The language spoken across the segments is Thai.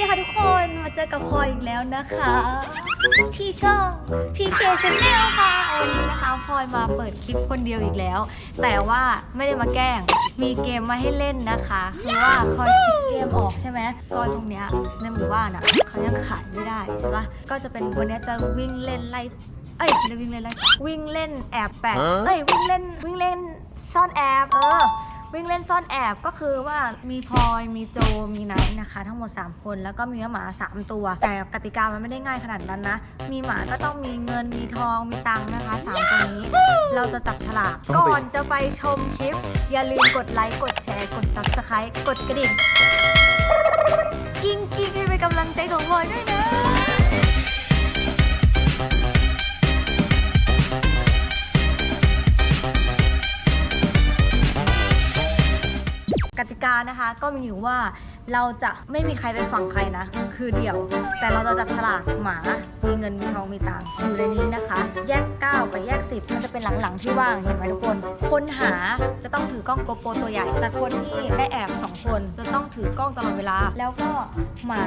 ดีค่ะทุกคน มาเจอกับพลอยอีกแล้วนะคะ ที่ช่องพีเคชแนลค่ะวันนี้นะคะพลอยมาเปิดคลิปคนเดียวอีกแล้ว แต่ว่าไม่ได้มาแกล้ง มีเกมมาให้เล่นนะคะคือว่าพลอยคิดเกมออกใช่ไหมซอยตรงเนี้ยในหมู่บ้านอะเขายังขายไม่ได้ใช่ปะก็จะเป็นวันนี้จะวิ่งเล่นไล่เอ้ยไม่ได้วิ่งเล่นไล่วิ่งเล่นแอบแปะเอ้ยวิ่งเล่นวิ่งเล่นซ่อนแอบเออ วิ่งเล่นซ่อนแอบก็คือว่ามีพลอยมีโจมีไนท์นะคะ ทั้งหมด 3 คนแล้วก็มีหมา 3 ตัว แต่กติกามันไม่ได้ง่ายขนาดนั้นนะ มีหมาก็ต้องมีเงินมีทองมีตังค์นะคะ3ตัวนี้ เราจะจับฉลากก่อนจะไปชมคลิป อย่าลืมกดไลค์กดแชร์กด subscribe กดกระดิ่งกิ้งกิ้งให้เป็นกำลังใจของพลอยด้วยนะ กติกานะคะ ก็มีอยู่ว่าเราจะไม่มีใครเป็นฝั่งใครนะ คือเดี่ยว แต่เราจะจับฉลากหมา มีเงินมีทองมีตังค์อยู่ในนี้นะคะ แยก9กับแยก 10 มันจะเป็นหลังๆที่ว่างเห็นไหมทุกคน คนหาจะต้องถือกล้องโกโปรตัวใหญ่ แต่คนที่ได้แอบ 2 คนจะต้องถือกล้องตลอดเวลา แล้วก็หมา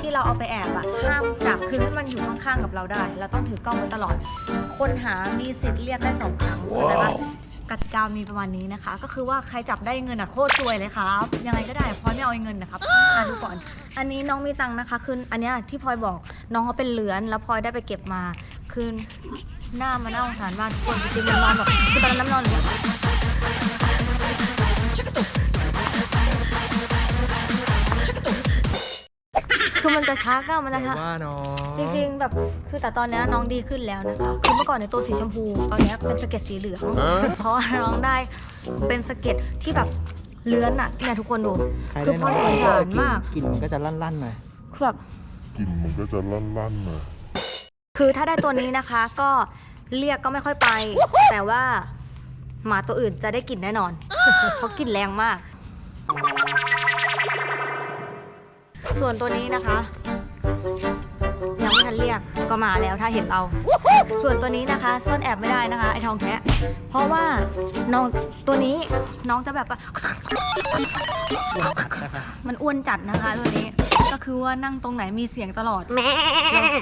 ที่เราเอาไปแอบอะห้ามจับคือให้มันอยู่ข้างๆกับเราได้ เราต้องถือกล้องไว้ตลอด คนหามีสิทธิ์เรียกได้สองครั้งเข้าใจปะ กติกามีประมาณนี้นะคะ ก็คือว่าใครจับได้เงินอะโคตรรวยเลยครับยังไงก็ได้พลอยไม่เอาเงินนะครับอะดูก่อน อันนี้น้องมีตังค์นะคะคืออันเนี้ยที่พลอยบอกน้องเขาเป็นเหลือนแล้วพลอยได้ไปเก็บมาคือหน้ามันน่าสงสารมากทุกคนจริงๆมันนอนแบบคือตอนนั้นน้ำนอนอยู่ คือมันจะชักอะมันจะชักว่าน้องจริง ๆ แบบคือแต่ตอนเนี้ยน้องดีขึ้นแล้วนะคะคือเมื่อก่อนในยตัวสีชมพูตอนเนี้ยเป็นสะเก็ดสีเหลืองเพราะว่าน้องได้เป็นสะเก็ดที่แบบเลื้อนอะเนี่ยทุกคนดูใครคือได้พลอยสงสารมาก กลิ่นมันก็จะลั่นๆหน่อยคือแบบ กลิ่นมันก็จะลั่นๆหน่อย คือถ้าได้ตัวนี้นะคะก็เรียกก็ไม่ค่อยไป แต่ว่าหมาตัวอื่นจะได้กลิ่นแน่นอน เพราะกลิ่นแรงมาก ส่วนตัวนี้นะคะยังไม่ทันเรียกก็มาแล้วถ้าเห็นเรา ส่วนตัวนี้นะคะซ่อนแอบไม่ได้นะคะไอ้ทองแคะเพราะว่าน้องตัวนี้น้องจะแบบว่ามันอ้วนจัดนะคะตัวนี้ก็คือว่านั่งตรงไหนมีเสียงตลอดเรา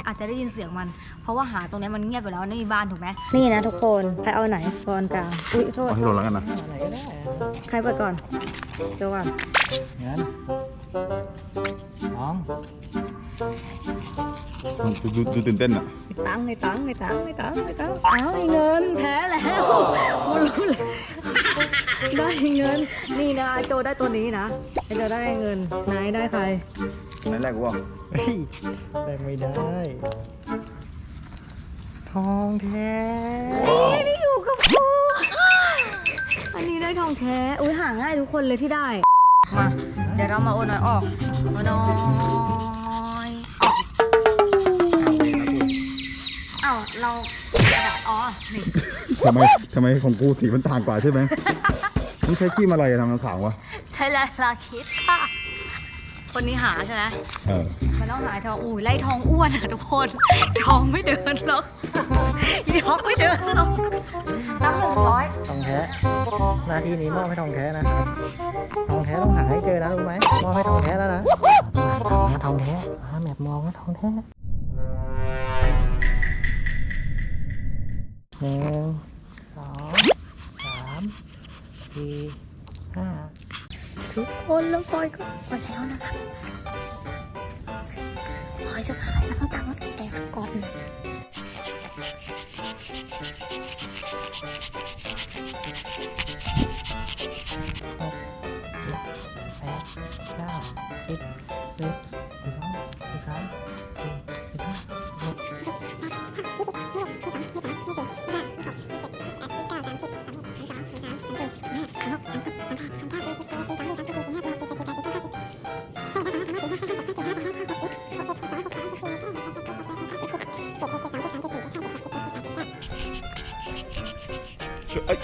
อาจจะได้ยินเสียงมัน เพราะว่าหาตรงนี้มันเงียบไปแล้วไม่มีบ้านถูกไหมนี่นะทุกคนใครเอาไหนก่อนกลางอุ้ยโทษเอาให้โดนแล้วกันนะอะไรก็ได้ใครเปิดก่อนเดี๋ยวก่อนงั้น น้องดูดูดูตื่นเต้นอะไม่ตังค์ไม่ตังค์ไม่ตังค์ไม่ตังค์ไม่ตังค์อ้าวเงินแพ้แล้วกูรู้เลยได้เงิน นี่นะไอโจได้ตัวนี้นะไอโจได้เงินนายได้ใครนั่นแรกกูว่าเฮ้ยแต่ไม่ได้ ทองแท้นี่นี่อยู่กับกูอันนี้ได้ทองแท้อุ้ยหาง่ายทุกคนเลยที่ได้มา เดี๋ยวเรามาโอนน้อยออกโอนน้อยออกเอ้าเราอ๋อนี่ทำไมทำไมของกูสีมันต่างกว่าใช่ไหมนี่ใช้ขี้มอะไรอะทำมันขาววะใช่แล้วลาคิดค่ะ คนนี้หาใช่ไหมเออ มันต้องหาทองอุ้ยไล่ทองอ้วนอะทุกคน ทองไม่เดินหรอกอีทองไม่เดินหรอกนับหนึ่งร้อยทองแท้หน้าที่นี้มอบให้ทองแท้นะครับทองแท้ต้องหาให้เจอนะรู้ไหมมอบให้ทองแท้แล้วนะหาทองแท้หาแมปมองว่าทองแท้หนึ่งสองสามสี่ห้าทุกคนแล้วพลอยก็มาแล้วนะคะ พลอย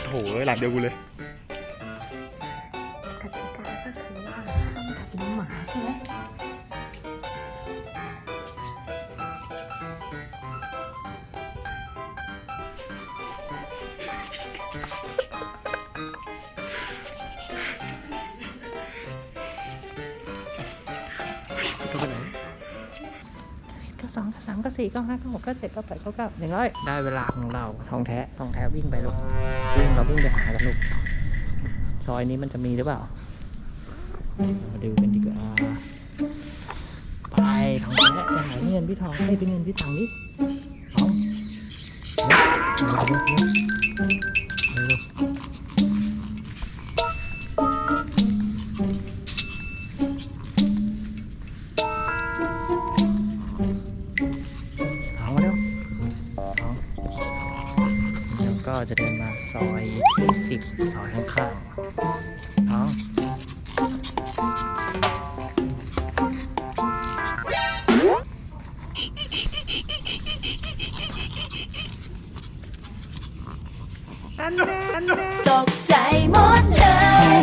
โถหลังเดียวกูเลยกติกาก็คือว่าห้ามจับน้องหมาใช่ไหม สองก็สามก็สี่ก็ห้าก็หกก็เจ็ดก็แปดก็เก้าหนึ่งร้อยได้เวลาของเราทองแท้ทองแท้วิ่งไปลูกวิ่งเราวิ่งไปหากันลูกซอยนี้มันจะมีหรือเปล่ามาดูกันดีกว่าไปทองแท้ไปหาเงินพี่ทองให้เป็นเงินพี่ตังค์ดิทอง อันแน่อันแน่ตกใจหมดเลย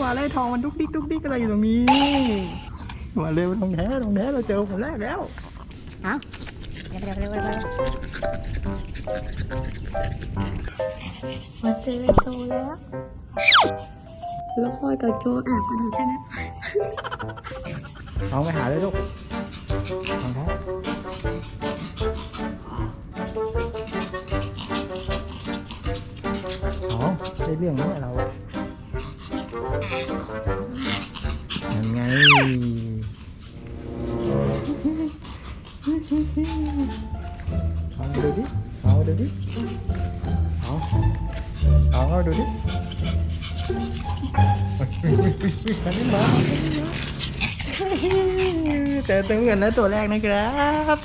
ว่าอะไรทองมันดุกดิกดุกดิกอะไรอยู่ตรงนี้มาเร็วทองแท้ทองแท้เราเจอคนแรกแล้วเอาเร็วเร็วเร็วเร็วเร็วมาเจอโจแล้ว แล้วพลอยกับโจแอบกันอยู่แค่นั้นทองไปหาเลยลูกท องแท้ทองได้เรื่องแล้วเราอะยังไงเอามาดูดิเอามาดูดิเอาเอามาดูดิกันนี่มาเจ อตัวเงินแล้วตัวแรกนะครับ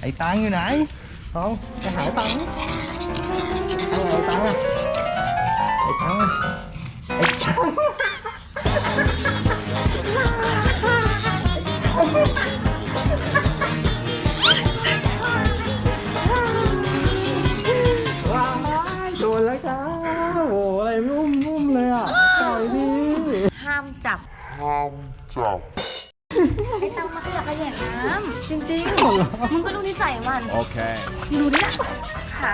ไอ้ตังอยู่ไหนเอาจะหาตังค์เอะไอ้ตังค์อะไอ้ตังอะ จับไอ้ตังมาขยะแขยงน้ำจริงๆมึงก็ดูนิสัยมัน โอเค ดูดิค่ะ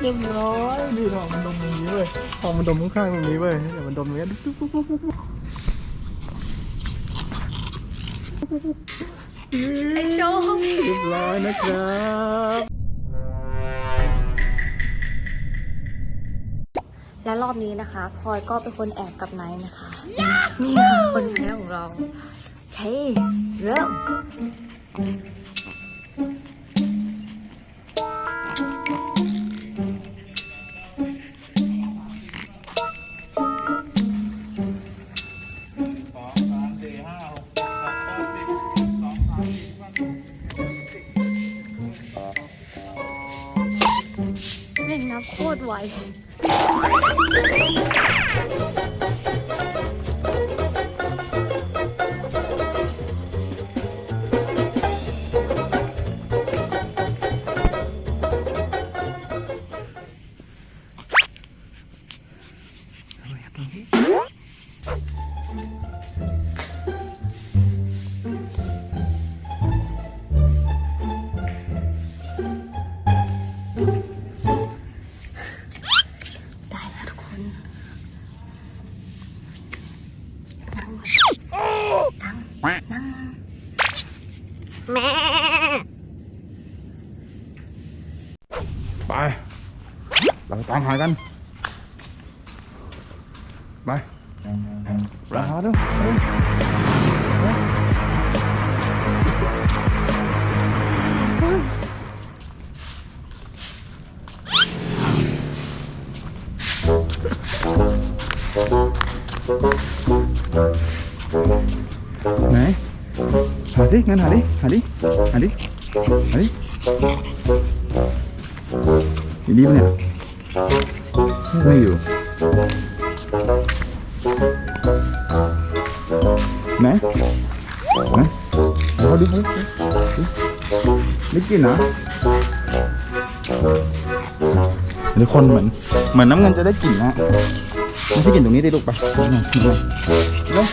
เรียบร้อยนี่ทองมันดมตรงนี้เว้ยทองมันดมข้างๆตรงนี้เว้ยเดี๋ยวมันดมตรงนี้ดุ๊กดุ๊กดุ๊กดุ๊กดุ๊กไอ้โจเรียบร้อยนะครับ และรอบนี้นะคะพลอยก็เป็นคนแอบกับไนท์นะคะ นี่ค่ะคนแพ้ของเราโอเคเริ่มเล่นน้ำโคตรไว ไปเราตามหากันไปไป หาดิงั้นหาดิหาดิหาดิหาดิอยู่นี่ปะเนี่ยไม่อยู่ไหนไหนเอาดิเอาดิไม่กินนะทุกคนเหมือนเหมือนน้ำเงินจะได้กลิ่นนะไม่ใช่กลิ่นตรงนี้ไดิลูกไปเร็วเร็วเร็ว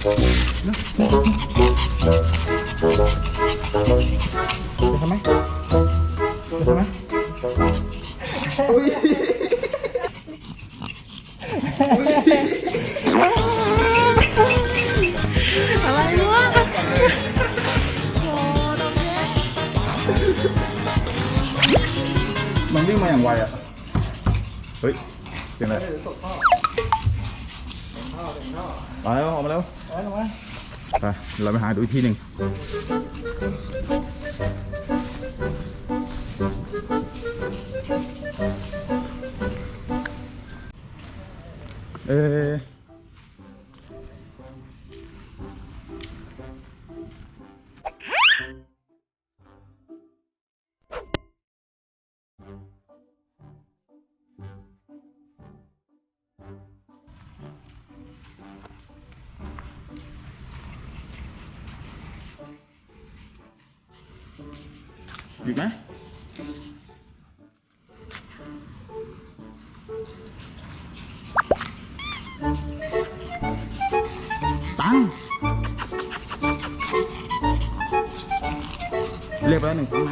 ไป ทำไมไปทำไมอุ้ยอะไรวะมันวิ่งมาอย่างไวอะ เฮ้ยเสียงอะไรมาแล้วออกมาแล้ว ไปเราไปหาดูอีกทีหนึ่งเออ ตังเรียกไปแล้วหนึ่งครั้ง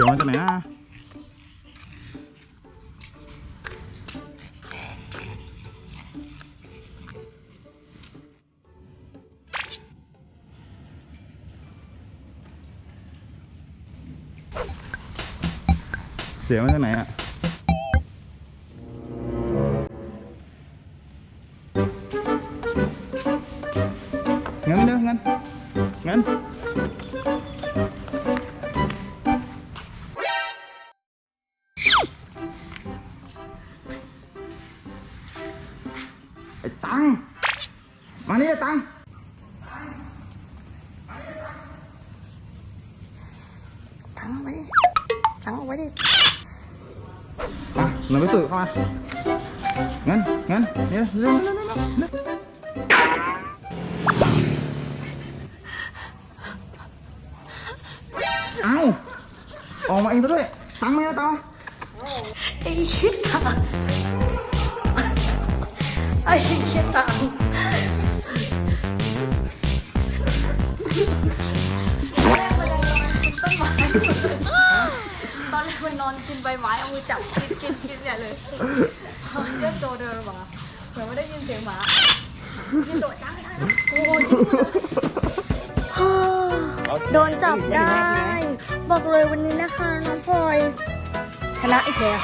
สียงมาจากไหนอะเสียงมาจากไหนอะ ทั้งเอาไว้ดิมาเราไปตื่นเข้ามางั้นงั้นเนี่ยเนแรกมันนอนกินใบไม้เอามือจับกินกินกินเนี่ยเลยพอเรียกโตเดินมาเหมือนไม่ได้ยินเสียงหมายินโดดจ้างได้นะโอ้ยโดนจับได้ บอกเลยวันนี้นะคะน้องพลอยชนะอีกแล้ว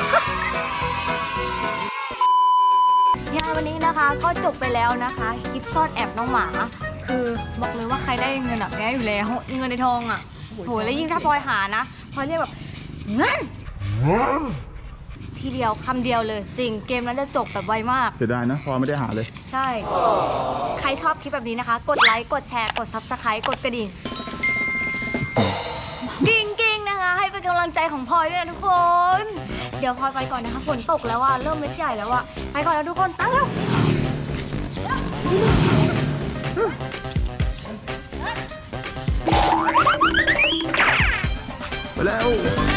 งานวันนี้นะคะก็จบไปแล้วนะคะ คลิปซ่อนแอบน้องหมา คือบอกเลยว่าใครได้เงินอะแกอยู่แล้วเงินในทองอะโหแล้วยิ่งถ้าพลอยหานะพลอยเรียกแบบเงิน ทีเดียวคำเดียวเลยจริงเกมนั้นจะจบแบบไวมาก เสียดายนะพอไม่ได้หาเลย ใช่ ใครชอบคลิปแบบนี้นะคะ กดไลค์กดแชร์กด subscribe กดกระดิ่งกิ้งกิ้งนะคะ ให้เป็นกำลังใจของพลอยด้วยนะทุกคน เดี๋ยวพลอยไปก่อนนะคะฝนตกแล้วอะเริ่มเม็ดใหญ่แล้วอะไปก่อนแล้วทุกคนตั้งแล้วไปแล้ว